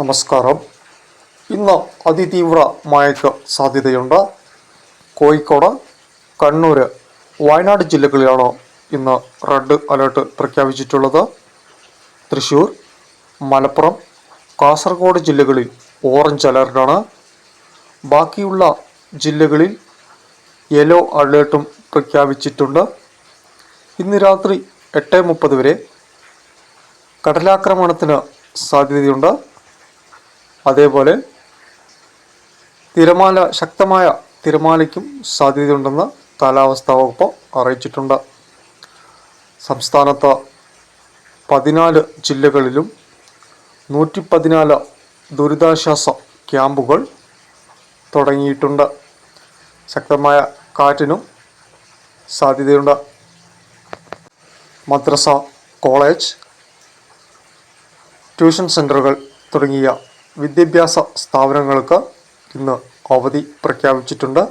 നമസ്കാരം. ഇന്ന് അതിതീവ്ര മഴയ്ക്ക് സാധ്യതയുണ്ട്. കോഴിക്കോട് കണ്ണൂർ വയനാട് ജില്ലകളിലാണ് ഇന്ന് റെഡ് അലേർട്ട് പ്രഖ്യാപിച്ചിട്ടുള്ളത്. തൃശ്ശൂർ മലപ്പുറം കാസർഗോഡ് ജില്ലകളിൽ ഓറഞ്ച് അലേർട്ടാണ്. ബാക്കിയുള്ള ജില്ലകളിൽ യെല്ലോ അലേർട്ടും പ്രഖ്യാപിച്ചിട്ടുണ്ട്. ഇന്ന് രാത്രി എട്ട് മുപ്പത് വരെ കടലാക്രമണത്തിന് സാധ്യതയുണ്ട്. അതേപോലെ തിരമാല ശക്തമായ തിരമാലയ്ക്കും സാധ്യതയുണ്ടെന്ന് കാലാവസ്ഥാ വകുപ്പ് അറിയിച്ചിട്ടുണ്ട്. സംസ്ഥാനത്ത് പതിനാല് ജില്ലകളിലും നൂറ്റി പതിനാല് ദുരിതാശ്വാസ ക്യാമ്പുകൾ തുടങ്ങിയിട്ടുണ്ട്. ശക്തമായ കാറ്റിനും സാധ്യതയുണ്ട്. മദ്രസ കോളേജ് ട്യൂഷൻ സെന്ററുകൾ തുടങ്ങിയ വിദ്യാഭ്യാസ സ്ഥാപനങ്ങൾക്ക് ഇന്ന് അവധി പ്രഖ്യാപിച്ചിട്ടുണ്ട്.